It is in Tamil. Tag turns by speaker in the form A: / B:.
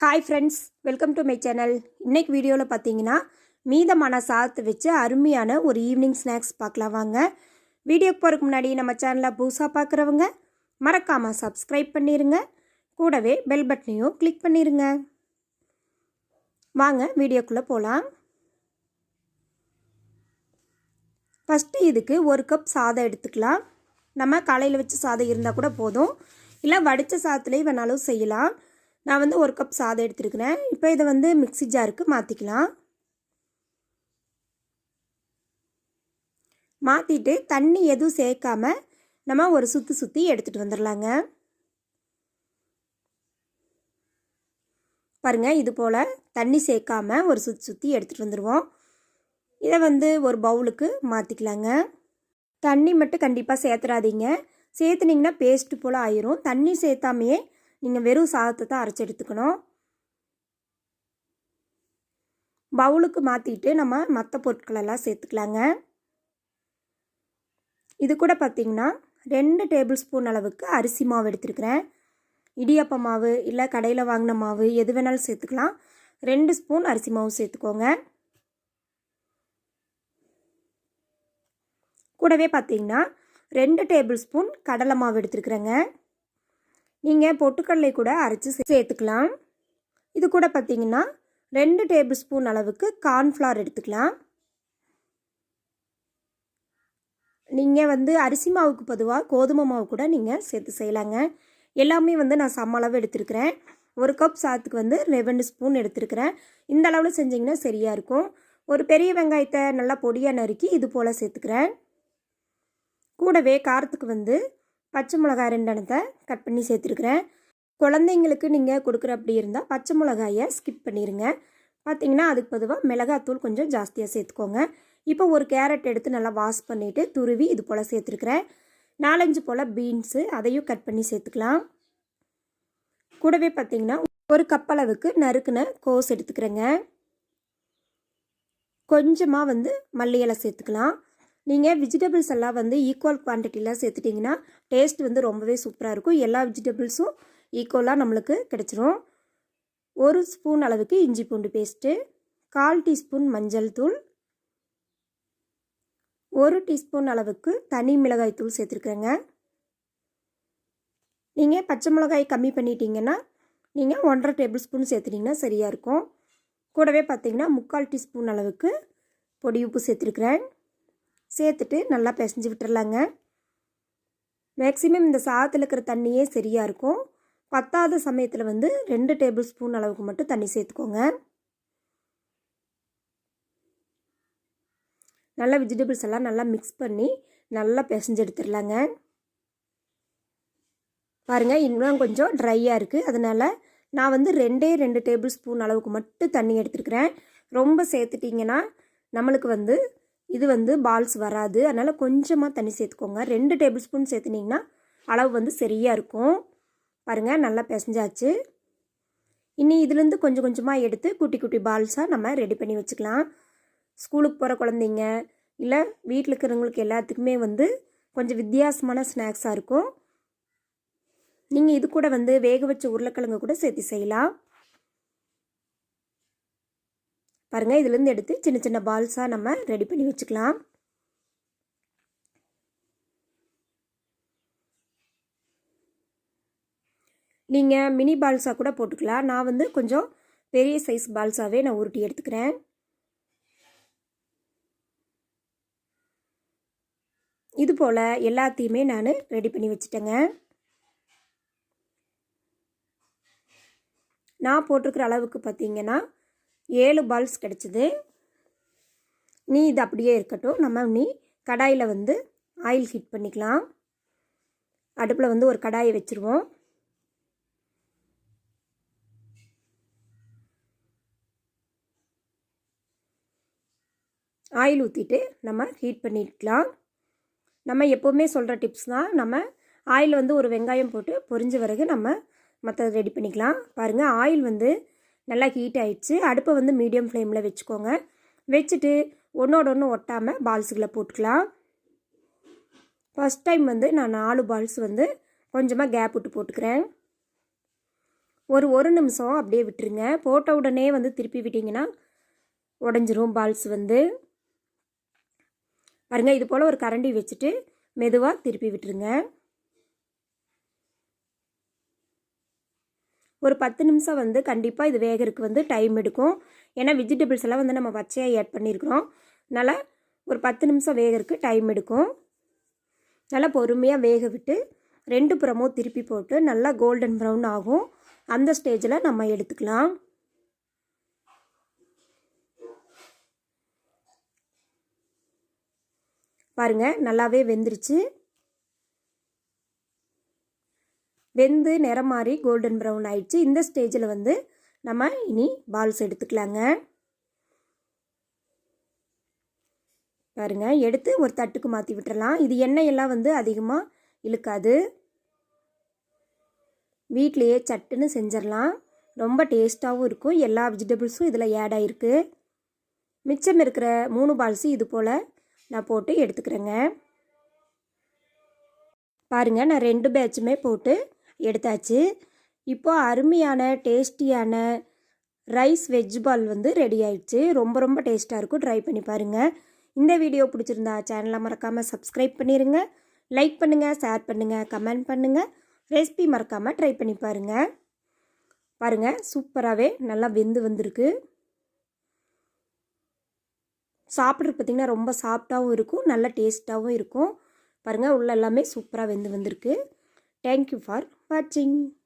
A: Hi friends welcome to my channel இன்றைக்கு வீடியோவில் பார்த்தீங்கன்னா மீதமான சாதத்தை வச்சு அருமையான ஒரு ஈவினிங் ஸ்நாக்ஸ் பார்க்கலாம் வாங்க. வீடியோக்கு போகிறதுக்கு முன்னாடி நம்ம சேனலை புதுசாக பார்க்குறவங்க மறக்காமல் சப்ஸ்கிரைப் பண்ணிடுங்க கூடவே பெல் பட்டனையும் கிளிக் பண்ணிடுங்க வாங்க வீடியோக்குள்ளே போகலாம் ஃபஸ்ட்டு இதுக்கு ஒரு கப் சாதம் எடுத்துக்கலாம். நம்ம காலையில் வச்சு சாதம் இருந்தால் கூட போதும். இல்லை வடித்த சாதத்துலேயே வேணாலும் செய்யலாம். நான் வந்து ஒரு கப் சாதம் எடுத்துருக்கிறேன். இப்போ இதை வந்து மிக்ஸி ஜாருக்கு மாற்றிக்கலாம் மாற்றிட்டு தண்ணி எதுவும் சேர்க்காம நம்ம ஒரு சுற்றி சுற்றி எடுத்துகிட்டு வந்துடலாங்க பாருங்கள் இது போல் தண்ணி சேர்க்காம ஒரு சுற்றி சுற்றி எடுத்துகிட்டு வந்துடுவோம் இதை வந்து ஒரு பவுலுக்கு மாற்றிக்கலாங்க தண்ணி மட்டும் கண்டிப்பாக சேர்த்துறாதீங்க. சேர்த்துனிங்கன்னா பேஸ்ட்டு போல் ஆயிரும். தண்ணி சேர்த்தாமையே நீங்கள் வெறும் சாதத்தை தான் அரைச்சி எடுத்துக்கணும். பவுலுக்கு மாற்றிட்டு நம்ம மற்ற பொருட்களெல்லாம் சேர்த்துக்கலாங்க. இது கூட பார்த்திங்கன்னா ரெண்டு டேபிள் ஸ்பூன் அளவுக்கு அரிசி மாவு எடுத்துருக்கிறேன். இடியப்ப மாவு இல்லை கடையில் வாங்கின மாவு எது வேணாலும் சேர்த்துக்கலாம். ரெண்டு ஸ்பூன் அரிசி மாவு சேர்த்துக்கோங்க. கூடவே பார்த்தீங்கன்னா ரெண்டு டேபிள் ஸ்பூன் கடலை மாவு எடுத்துருக்குறேங்க. நீங்கள் பொட்டுக்கடலை கூட அரைச்சி சேர்த்துக்கலாம். இது கூட பார்த்தீங்கன்னா ரெண்டு டேபிள் ஸ்பூன் அளவுக்கு கார்ன்ஃப்ளவர் எடுத்துக்கலாம். நீங்கள் வந்து அரிசி மாவுக்கு பொதுவாக கோதுமை மாவு கூட நீங்கள் சேர்த்து செய்யலாங்க. எல்லாமே வந்து நான் சம அளவு எடுத்துருக்கிறேன். ஒரு கப் சாத்துக்கு வந்து ரெண்டு ஸ்பூன் எடுத்துருக்கிறேன். இந்த அளவில் செஞ்சிங்கன்னா சரியாக இருக்கும். ஒரு பெரிய வெங்காயத்தை நல்லா பொடியாக நறுக்கி இது போல் சேர்த்துக்கிறேன். கூடவே காரத்துக்கு வந்து பச்சை மிளகாய் ரெண்டெண்ணத்தை கட் பண்ணி சேர்த்துருக்குறேன். குழந்தைங்களுக்கு நீங்கள் கொடுக்குற அப்படி இருந்தால் பச்சை மிளகாயை ஸ்கிப் பண்ணிடுங்க பார்த்தீங்கன்னா அதுக்கு பொதுவாக மிளகாத்தூள் கொஞ்சம் ஜாஸ்தியாக சேர்த்துக்கோங்க. இப்போ ஒரு கேரட் எடுத்து நல்லா வாஷ் பண்ணிவிட்டு துருவி இது போல் சேர்த்துருக்குறேன். நாலஞ்சு போல் பீன்ஸு அதையும் கட் பண்ணி சேர்த்துக்கலாம். கூடவே பார்த்தீங்கன்னா ஒரு கப் அளவுக்கு நறுக்குன கோஸ் எடுத்துக்கிறேங்க. கொஞ்சமாக வந்து மல்லி இலை சேர்த்துக்கலாம். நீங்கள் வெஜிடபிள்ஸ் எல்லாம் வந்து ஈக்குவல் குவான்டிட்டியில் சேர்த்துட்டிங்கன்னா டேஸ்ட் வந்து ரொம்பவே சூப்பராக இருக்கும். எல்லா வெஜிடபிள்ஸும் ஈக்குவலாக நம்மளுக்கு கிடச்சிரும். ஒரு ஸ்பூன் அளவுக்கு இஞ்சி பூண்டு பேஸ்ட்டு கால் டீஸ்பூன் மஞ்சள் தூள் ஒரு டீஸ்பூன் அளவுக்கு தனி மிளகாய் தூள் சேர்த்துருக்குறேங்க. நீங்கள் பச்சை மிளகாய் கம்மி பண்ணிட்டீங்கன்னா நீங்கள் ஒன்றரை டேபிள் ஸ்பூன் சேர்த்துட்டிங்கன்னா சரியாக இருக்கும். கூடவே பார்த்தீங்கன்னா முக்கால் டீஸ்பூன் அளவுக்கு பொடி உப்பு சேர்த்துருக்குறேன். சேர்த்துட்டு நல்லா பிசைஞ்சு விட்டுறலாங்க. மேக்ஸிமம் இந்த சாதத்தில் இருக்கிற தண்ணியே சரியாக இருக்கும். பத்தாத சமயத்தில் வந்து ரெண்டு டேபிள் ஸ்பூன் அளவுக்கு மட்டும் தண்ணி சேர்த்துக்கோங்க. நல்லா வெஜிடபிள்ஸ் எல்லாம் நல்லா மிக்ஸ் பண்ணி நல்லா பிசைஞ்சு எடுத்துடலாங்க பாருங்கள் இன்னும் கொஞ்சம் ட்ரையாக இருக்குது அதனால் நான் வந்து ரெண்டே ரெண்டு டேபிள் ஸ்பூன் அளவுக்கு மட்டும் தண்ணி எடுத்துருக்கிறேன். ரொம்ப சேர்த்துட்டிங்கன்னா நம்மளுக்கு வந்து இது வந்து பால்ஸ் வராது. அதனால் கொஞ்சமாக தண்ணி சேர்த்துக்கோங்க. ரெண்டு டேபிள் ஸ்பூன் சேர்த்துனிங்கன்னா அளவு வந்து சரியாக இருக்கும். பாருங்கள் நல்லா பிசைஞ்சாச்சு. இனி இதுலேருந்து கொஞ்சம் கொஞ்சமாக எடுத்து குட்டி குட்டி பால்ஸாக நம்ம ரெடி பண்ணி வச்சுக்கலாம். ஸ்கூலுக்கு போகிற குழந்தைங்க இல்லை வீட்டில் இருக்கிறவங்களுக்கு எல்லாத்துக்குமே வந்து கொஞ்சம் வித்தியாசமான ஸ்நாக்ஸாக இருக்கும். நீங்கள் இது கூட வந்து வேக வச்ச உருளைக்கிழங்கு கூட சேர்த்து செய்யலாம். பாருங்கள் இதுலேருந்து எடுத்து சின்ன சின்ன பால்ஸாக நம்ம ரெடி பண்ணி வச்சுக்கலாம். நீங்கள் மினி பால்ஸாக கூட போட்டுக்கலாம். நான் வந்து கொஞ்சம் பெரிய சைஸ் பால்ஸாகவே நான் உருட்டி எடுத்துக்கிறேன். இது போல் எல்லாத்தையுமே நான் ரெடி பண்ணி வச்சுட்டேங்க. நான் போட்டிருக்கிற அளவுக்கு பார்த்தீங்கன்னா ஏழு பால்ஸ் கிடச்சிது. நீ இது அப்படியே இருக்கட்டும். நம்ம நீ கடாயில் வந்து ஆயில் ஹீட் பண்ணிக்கலாம். அடுப்பில் வந்து ஒரு கடாயை வச்சுருவோம். ஆயில் ஊற்றிட்டு நம்ம ஹீட் பண்ணிக்கலாம். நம்ம எப்போவுமே சொல்கிற டிப்ஸ் தான் நம்ம ஆயில் வந்து ஒரு வெங்காயம் போட்டு பொரிஞ்ச பிறகு நம்ம மற்றது ரெடி பண்ணிக்கலாம். பாருங்கள் ஆயில் வந்து நல்லா ஹீட் ஆயிடுச்சு. அடுப்பை வந்து மீடியம் ஃப்ளேமில் வச்சுக்கோங்க. வச்சுட்டு ஒன்றோட ஒன்று ஒட்டாமல் பால்ஸுகளை போட்டுக்கலாம். ஃபஸ்ட் டைம் வந்து நான் நாலு பால்ஸ் வந்து கொஞ்சமாக கேப் விட்டு போட்டுக்கிறேன். ஒரு ஒரு நிமிஷம் அப்படியே விட்டுருங்க. போட்ட உடனே வந்து திருப்பி விட்டிங்கன்னா உடஞ்சிரும் பால்ஸ் வந்து. பாருங்கள் இது போல் ஒரு கரண்டி வச்சுட்டு மெதுவாக திருப்பி விட்டுருங்க. ஒரு பத்து நிமிஷம் வந்து கண்டிப்பாக இது வேகறதுக்கு வந்து டைம் எடுக்கும். ஏன்னா வெஜிடபிள்ஸ் எல்லாம் வந்து நம்ம வச்சையாக ஆட் பண்ணியிருக்கிறோம் அதனால் ஒரு பத்து நிமிஷம் வேகிறதுக்கு டைம் எடுக்கும். நல்லா பொறுமையாக வேக விட்டு ரெண்டு புறமும் திருப்பி போட்டு நல்லா கோல்டன் ப்ரௌன் ஆகும். அந்த ஸ்டேஜில் நம்ம எடுத்துக்கலாம். பாருங்கள் நல்லாவே வெந்துருச்சு. வெந்து நிறம் மாறி கோல்டன் ப்ரௌன் ஆயிடுச்சு. இந்த ஸ்டேஜில் வந்து நம்ம இனி பால்ஸ் எடுத்துக்கலாங்க. பாருங்கள் எடுத்து ஒரு தட்டுக்கு மாற்றி விட்டுறலாம். இது எண்ணெயெல்லாம் வந்து அதிகமாக இழுக்காது. வீட்லேயே சட்டுன்னு செஞ்சிடலாம். ரொம்ப டேஸ்ட்டாகவும் இருக்கும். எல்லா வெஜிடபிள்ஸும் இதில் ஆட் ஆகிருக்கு மிச்சம் இருக்கிற மூணு பால்ஸும் இது போல் நான் போட்டு எடுத்துக்கிறேங்க. பாருங்கள் நான் ரெண்டு பேட்சுமே போட்டு எடுத்தாச்சு. இப்போ அருமையான டேஸ்டியான ரைஸ் வெஜ் பால் வந்து ரெடி ஆயிடுச்சு. ரொம்ப ரொம்ப டேஸ்ட்டாக இருக்கும். ட்ரை பண்ணி பாருங்கள் இந்த வீடியோ பிடிச்சிருந்தா சேனலை மறக்காமல் சப்ஸ்கிரைப் பண்ணிடுங்க லைக் பண்ணுங்கள் ஷேர் பண்ணுங்கள் கமெண்ட் பண்ணுங்கள் ரெசிபி மறக்காமல் ட்ரை பண்ணி பாருங்கள் பாருங்கள் சூப்பராகவே நல்லா வெந்து வந்திருக்கு. சாப்பிட்றது பார்த்திங்கன்னா ரொம்ப சாஃப்டாகவும் இருக்கும். நல்ல டேஸ்ட்டாகவும் இருக்கும். பாருங்கள் உள்ள எல்லாமே சூப்பராக வெந்து வந்திருக்கு. Thank you for 发音